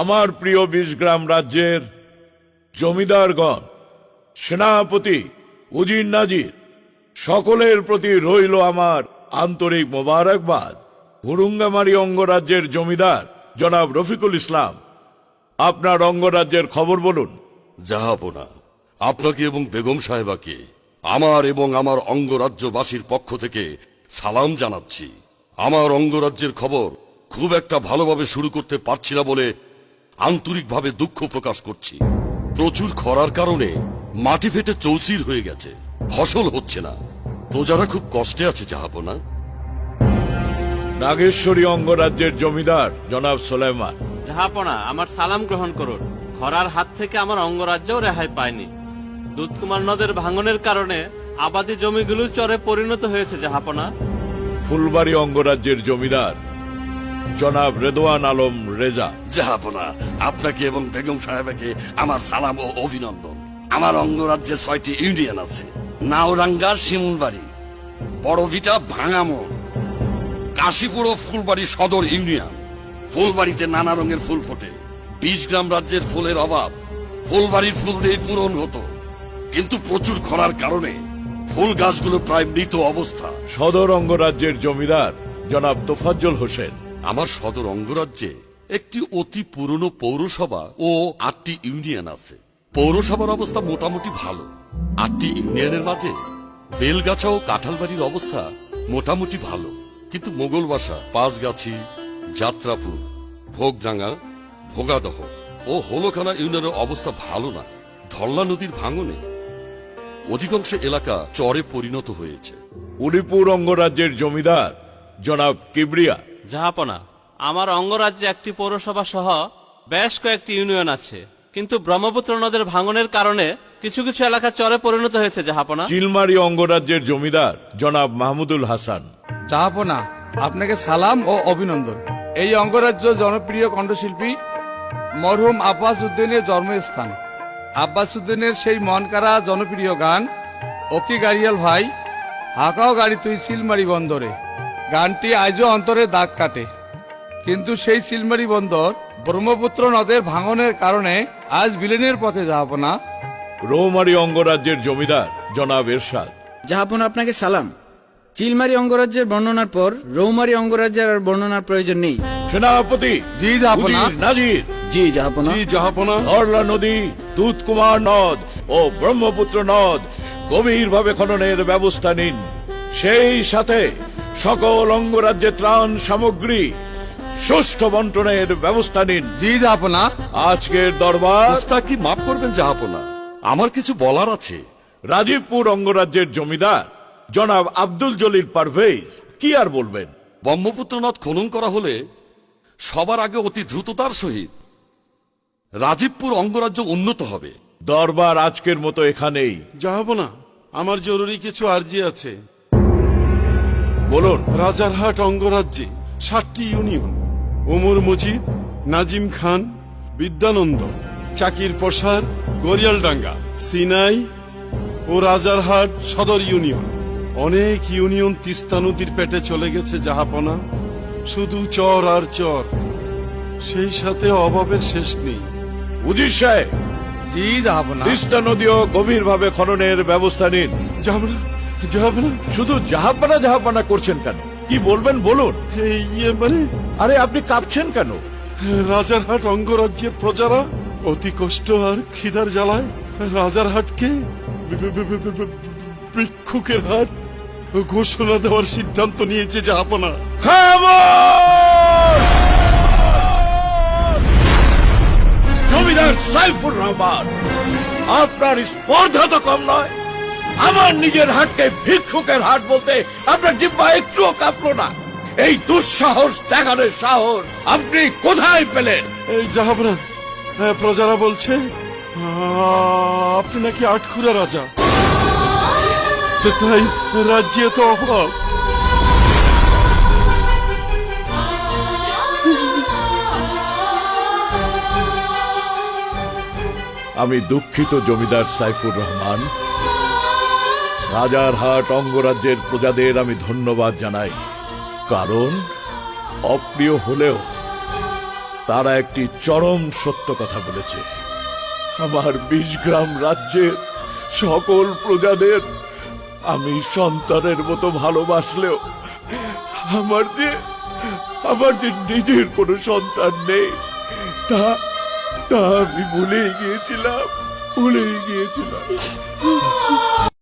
আমার প্রিয় বিশগ্রাম রাজ্যের জমিদারগণ, সেনাপতি, উজির নাজির, সকলের প্রতি রইল আমার আন্তরিক মোবারকবাদ। হুরুঙ্গামারি অঙ্গরাজ্যের জমিদার জনাব রফিকুল ইসলাম, আপনার অঙ্গরাজ্যের খবর বলুন। জাহাপনা আপনাকে এবং বেগম সাহেবাকে, আমার এবং আমার অঙ্গরাজ্যবাসীর পক্ষ থেকে সালাম জানাচ্ছি। আমার অঙ্গরাজ্যের খবর খুব একটা ভালোভাবে শুরু করতে পারছি না বলে আন্তরিকভাবে দুঃখ প্রকাশ করছি। প্রচুর খরার কারণে মাটি ফেটে চৌচির হয়ে গেছে। ফসল হচ্ছে না। প্রজারা খুব কষ্টে আছে জাহাপনা নাগেশ্বরী অঙ্গরাজ্যের জমিদার জনাব সোলেমান জাহাপনা আমার সালাম গ্রহণ করুন। খরার হাত থেকে আমার অঙ্গরাজ্যও রেহাই পায়নি। দুধকুমার নদের ভাঙনের কারণে আবাদি জমিগুলো চরে পরিণত হয়েছে জাহাপনা ফুলবাড়ি অঙ্গরাজ্যের জমিদার জনাব রেদওয়ান আলম রেজা। জাহাপনা আপনাকে এবং বেগম সাহেবাকে আমার সালাম ও অভিনন্দন। আমার অঙ্গরাজ্যে ছয়টি ইউনিয়ন আছে। নাওরাঙ্গা শিমুলবাড়ি বড়ভিটা ভাঙামোড় কাশীপুর ও ফুলবাড়ি সদর ইউনিয়ন। ফুলবাড়িতে নানা রঙের ফুল ফোটে। বিশগ্রাম রাজ্যের ফুলের অভাব ফুলবাড়ির ফুল দিয়ে পূরণ হতো। কিন্তু প্রচুর খরার কারণে ফুল গাছগুলো প্রায় মৃত অবস্থা। সদর অঙ্গরাজ্যের জমিদার জনাব তোফাজ্জল হোসেন। আমার সদর অঙ্গরাজ্যে একটি অতি পুরনো পৌরসভা ও আটটি ইউনিয়ন আছে। পৌরসভার অবস্থা মোটামুটি ভালো। আটটি ইউনিয়নের মাঝে বেলগাছা ও কাঁঠালবাড়ির অবস্থা মোটামুটি ভালো। কিন্তু মোগলবাসা, পাঁচগাছি, যাত্রাপুর, ভোগডাঙ্গা, ভোগাদহ ও হোলখানা ইউনিয়নের অবস্থা ভালো না। ধল্লা নদীর ভাঙনে অধিকাংশ এলাকা চরে পরিণত হয়েছে। উলিপুর অঙ্গরাজ্যের জমিদার জনাব কিবরিয়া জাহাপনা আমার অঙ্গরাজ্যে একটি পৌরসভা সহ বেশ কয়েকটি ইউনিয়ন আছে কিন্তু ব্রহ্মপুত্র নদের ভাঙনের কারণে কিছু কিছু এলাকা চরে পরিণত হয়েছে জাহাপনা চিলমারি অঙ্গরাজ্যের জমিদার জনাব মাহমুদুল হাসান। জাহাপনা আপনাকে সালাম ও অভিনন্দন। এই অঙ্গরাজ্য জনপ্রিয় কণ্ঠশিল্পী মরহুম আব্বাস উদ্দিনের জন্মস্থান। আব্বাস উদ্দিনের সেই মনকারা জনপ্রিয় গান ওকি গাড়িয়াল ভাই হাকাও গাড়ি তুই সিলমারি বন্দরে। গানটি আজও অন্তরে দাগ কাটে। কিন্তু সেই সিলমারি বন্দর ব্রহ্মপুত্র নদের ভাঙনের কারণে আজ বিলেনের পথে যাহাপনা রৌমারি অঙ্গরাজ্যের জমিদার জনাব এরশাদ। জাহাপন আপনাকে সালাম। চিলমারি অঙ্গরাজ্যের বর্ণনার পর রৌমারি অঙ্গরাজ্যের আর বর্ণনার প্রয়োজন নেই। সেনাপতি জি জাহাপনা নাজির। জি জাহাপনা জি জাহাপনা ধরলা নদী দুধকুমার নদ ও ব্রহ্মপুত্র নদ গভীরভাবে খননের ব্যবস্থা নিন। সেই সাথে সকল অঙ্গরাজ্যে ত্রাণ সামগ্রী সুষ্ঠু বন্টনের ব্যবস্থা নিন। জি জাহাপনা। আজকের দরবার কি মাফ করবেন জাহাপনা? আমার কিছু বলার আছে। রাজীবপুর অঙ্গরাজ্যের জমিদার জনাব আব্দুল জলিল পারভেজ কি আর বলবেন? ব্রহ্মপুত্র নদ খনন করা হলে সবার আগে অতি দ্রুততার সহিত রাজীবপুর অঙ্গরাজ্য উন্নত হবে। দরবার আজকের মতো এখানেই। যাব না আমার জরুরি কিছু আর্জি আছে। বলুন। রাজারহাট অঙ্গরাজ্যে ষাটটি ইউনিয়ন। ওমর মজিদ নাজিম খান বিদ্যানন্দ চাকির প্রসার গরিয়ালডাঙ্গা সিনাই ও রাজারহাট সদর ইউনিয়ন। অনেক ইউনিয়ন তিস্তা নদীর পেটে চলে গেছে জাহাপনা। শুধু চর আর চর। সেই সাথে অভাবের শেষ নেই। উজির সাহেব জি জাহাপনা। তিস্তা নদীও গভীরভাবে খননের ব্যবস্থা নিন। যাব না যাব শুধু জাহাপানা জাহাপানা করছেন কেন? কি বলবেন বলুন। এই ইয়ে মানে? আরে আপনি কাঁপছেন কেন? রাজারহাট অঙ্গরাজ্যের প্রজারা অতি কষ্ট আর খিদার জ্বালায়। রাজারহাটকে ভিক্ষুকের হাট। ঘোষণা দেওয়ার সিদ্ধান্ত নিয়েছে জাহাপনা! জমিদার সাইফুর রহমান আপনার স্পর্ধা তো কম নয়। আমার নিজের হাটকে ভিক্ষুকের হাট বলতে আপনার জিব্বা একটুও কাঁপলো না। এই দুঃসাহস দেখানোর সাহস আপনি কোথায় পেলেন? এই জাহাপনা হ্যাঁ, প্রজারা বলছে আপনি নাকি আটখুরা রাজা। তাই রাজ্যে তো অভাব। আমি দুঃখিত জমিদার সাইফুর রহমান। রাজারহাট অঙ্গরাজ্যের প্রজাদের আমি ধন্যবাদ জানাই। কারণ, অপ্রিয় হলেও তারা একটি চরম সত্য কথা বলেছে। আমার গ্রাম রাজ্যের সকল প্রজাদের আমি সন্তানের মতো ভালোবাসলেও আমার যে আমার যে নিজের কোনো সন্তান নেই, তা তা আমি ভুলেই গিয়েছিলাম ভুলেই গিয়েছিলাম।